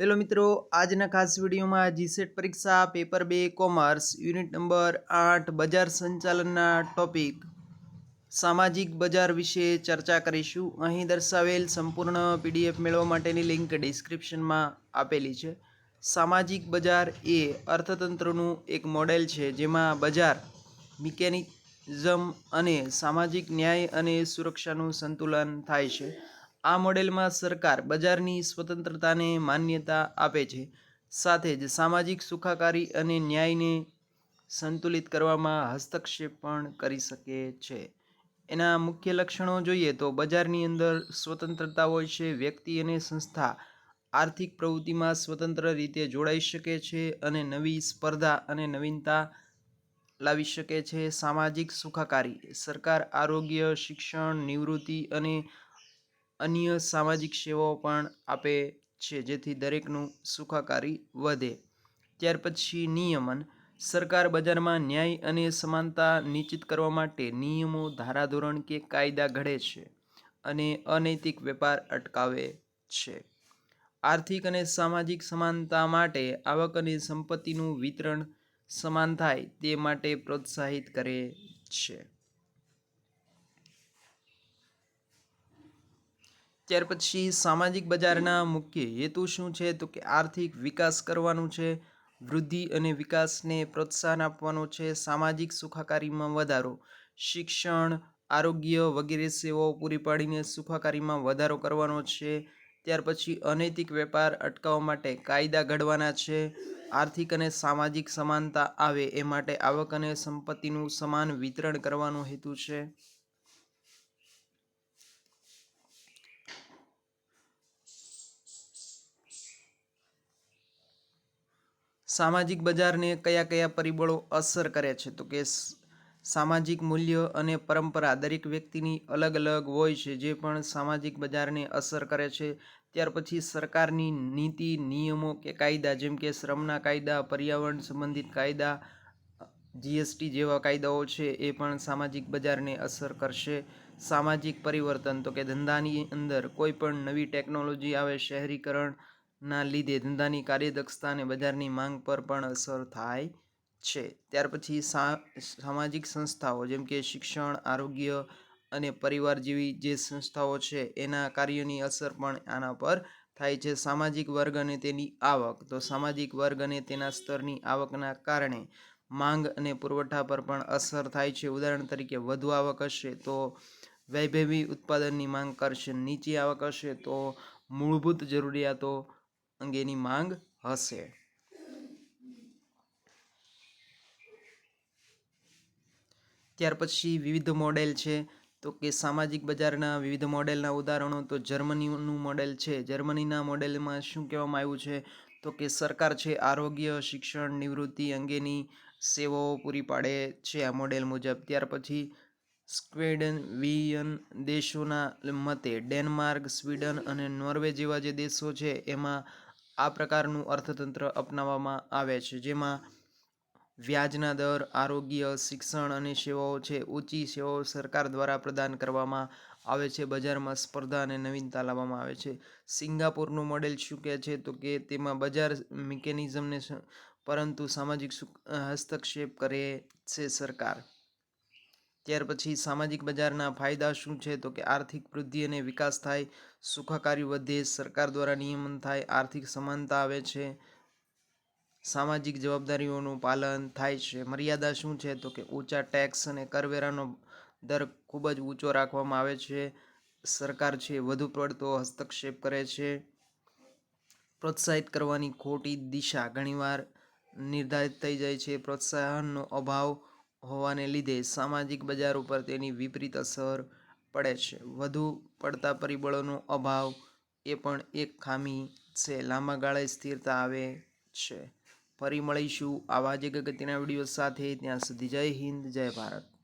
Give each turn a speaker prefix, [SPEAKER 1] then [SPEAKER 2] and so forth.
[SPEAKER 1] Hello મિત્રો, આજના ખાસ વિડીયોમાં જીસેટ પરીક્ષા, પેપર બે, કોમર્સ, યુનિટ નંબર આઠ, બજાર સંચાલનના ટોપિક. સામાજિક બજાર વિશે ચર્ચા કરીશું. અહીં દર્શાવેલ સંપૂર્ણ પીડીએફ મેળવવા માટેની લિંક ડિસ્ક્રિપ્શનમાં આપેલી છે. સામાજિક બજાર એ અર્થતંત્રનું એક મોડેલ છે, જેમાં બજાર, મિકેનિઝમ અને સામાજિક ન્યાય અને સુરક્ષાનું સંતુલન થાય છે. આ મોડેલમાં સરકાર બજારની સ્વતંત્રતાને માન્યતા આપે છે. સાથે જ સામાજિક સુખાકારી અને ન્યાયને સંતુલિત કરવામાં હસ્તક્ષેપ પણ કરી શકે છે. એના મુખ્ય લક્ષણો જોઈએ તો બજારની અંદર સ્વતંત્રતા હોય છે, વ્યક્તિ અને સંસ્થા આર્થિક પ્રવૃત્તિમાં સ્વતંત્ર રીતે જોડાઈ શકે છે અને નવી સ્પર્ધા અને નવીનતા લાવી શકે છે. સામાજિક સુખાકારી, સરકાર આરોગ્ય, શિક્ષણ, નિવૃત્તિ અને અન્ય સામાજિક સેવાઓ પણ આપે છે, જેથી દરેકનું સુખાકારી વધે. ત્યાર પછી નિયમન. સરકાર બજારમાં ન્યાય અને સમાનતા નિશ્ચિત કરવા માટે નિયમો, ધારાધોરણ કે કાયદા ઘડે છે અને અનૈતિક વેપાર અટકાવે છે. આર્થિક અને સામાજિક સમાનતા માટે આવક અને સંપત્તિનું વિતરણ સમાન થાય તે માટે પ્રોત્સાહિત કરે છે. ત્યાર પછી સામાજિક બજારના મુખ્ય હેતુ શું છે? તો કે આર્થિક વિકાસ કરવાનું છે, વૃદ્ધિ અને વિકાસને પ્રોત્સાહન આપવાનું છે, સામાજિક સુખાકારીમાં વધારો, શિક્ષણ, આરોગ્ય વગેરે સેવાઓ પૂરી પાડીને સુખાકારીમાં વધારો કરવાનો છે. ત્યાર પછી અનૈતિક વેપાર અટકાવવા માટે કાયદા ઘડવાના છે. આર્થિક અને સામાજિક સમાનતા આવે એ માટે આવક અને સંપત્તિનું સમાન વિતરણ કરવાનો હેતુ છે. સામાજિક બજારને કયા કયા પરિબળો અસર કરે છે? તો કે સામાજિક મૂલ્ય અને પરંપરા દરેક વ્યક્તિની અલગ અલગ હોય છે, જે પણ સામાજિક બજારને અસર કરે છે. ત્યાર પછી સરકારની નીતિ, નિયમો કે કાયદા, જેમ કે શ્રમના કાયદા, પર્યાવરણ સંબંધિત કાયદા, જીએસટી જેવા કાયદાઓ છે, એ પણ સામાજિક બજારને અસર કરશે. સામાજિક પરિવર્તન, તો કે ધંધાની અંદર કોઈ પણ નવી ટેકનોલોજી આવે, શહેરીકરણ ના લીધે ધંધાની કાર્યદક્ષતા અને બજારની માંગ પર પણ અસર થાય છે. ત્યાર પછી સામાજિક સંસ્થાઓ જેમ કે શિક્ષણ, આરોગ્ય અને પરિવાર જેવી જે સંસ્થાઓ છે, એના કાર્યોની અસર પણ આના પર થાય છે. સામાજિક વર્ગ અને તેની આવક. તો સામાજિક વર્ગ અને તેના સ્તરની આવકના કારણે માંગ અને પુરવઠા પર પણ અસર થાય છે. ઉદાહરણ તરીકે, વધુ આવક હશે તો વૈભવી ઉત્પાદનની માંગ કરશે, નીચી આવક હશે તો મૂળભૂત જરૂરિયાતો અંગેની માંગ હશે. ત્યાર પછી વિવિધ મોડેલ છે. તો કે સામાજિક બજારના વિવિધ મોડેલના ઉદાહરણો, તો જર્મનીનું મોડેલ છે. જર્મનીના મોડેલમાં શું કહેવામાં આવ્યું છે? તો કે સરકાર છે, આરોગ્ય, શિક્ષણ, નિવૃત્તિ અંગેની સેવાઓ પૂરી પાડે છે આ મોડેલ મુજબ. ત્યાર પછી સ્ક્વેડન વિયન દેશોના મતે ડેનમાર્ક, સ્વીડન અને નોર્વે જેવા જે દેશો છે, એમાં આ પ્રકારનું અર્થતંત્ર અપનાવવામાં આવે છે, જેમાં વ્યાજના દર, આરોગ્ય, શિક્ષણ અને સેવાઓ છે, ઊંચી સેવાઓ સરકાર દ્વારા પ્રદાન કરવામાં આવે છે, બજારમાં સ્પર્ધા અને નવીનતા લાવવામાં આવે છે. સિંગાપુરનું મોડેલ શું કહે છે? તો કે તેમાં બજાર મિકેનિઝમને પરંતુ સામાજિક હસ્તક્ષેપ કરે છે સરકાર. ત્યાર પછી સામાજિક બજારના ફાયદા શું છે? તો કે આર્થિક વૃદ્ધિ અને વિકાસ થાય, સુખાકારી વધે, સરકાર દ્વારા નિયમન થાય, આર્થિક સમાનતા આવે છે. સામાજિક જવાબદારીઓનું પાલન થાય છે. મર્યાદા શું છે? તો કે ઊંચા ટેક્સ અને કરવેરાનો દર ખૂબ જ ઊંચો રાખવામાં આવે છે. સરકાર છે, વધુ પડતો હસ્તક્ષેપ કરે છે. પ્રોત્સાહિત કરવાની ખોટી દિશા ઘણીવાર નિર્ધારિત થઈ જાય છે. પ્રોત્સાહનનો અભાવ હોવાને લીધે સામાજિક બજાર ઉપર તેની વિપરીત અસર પડે છે. વધુ પડતા પરિબળોનો અભાવ એ પણ એક ખામી છે. લાંબા ગાળે સ્થિરતા આવે છે. ફરી મળીશું આવા જ અગત્યના વીડિયો સાથે. ત્યાં સુધી જય હિન્દ, જય ભારત.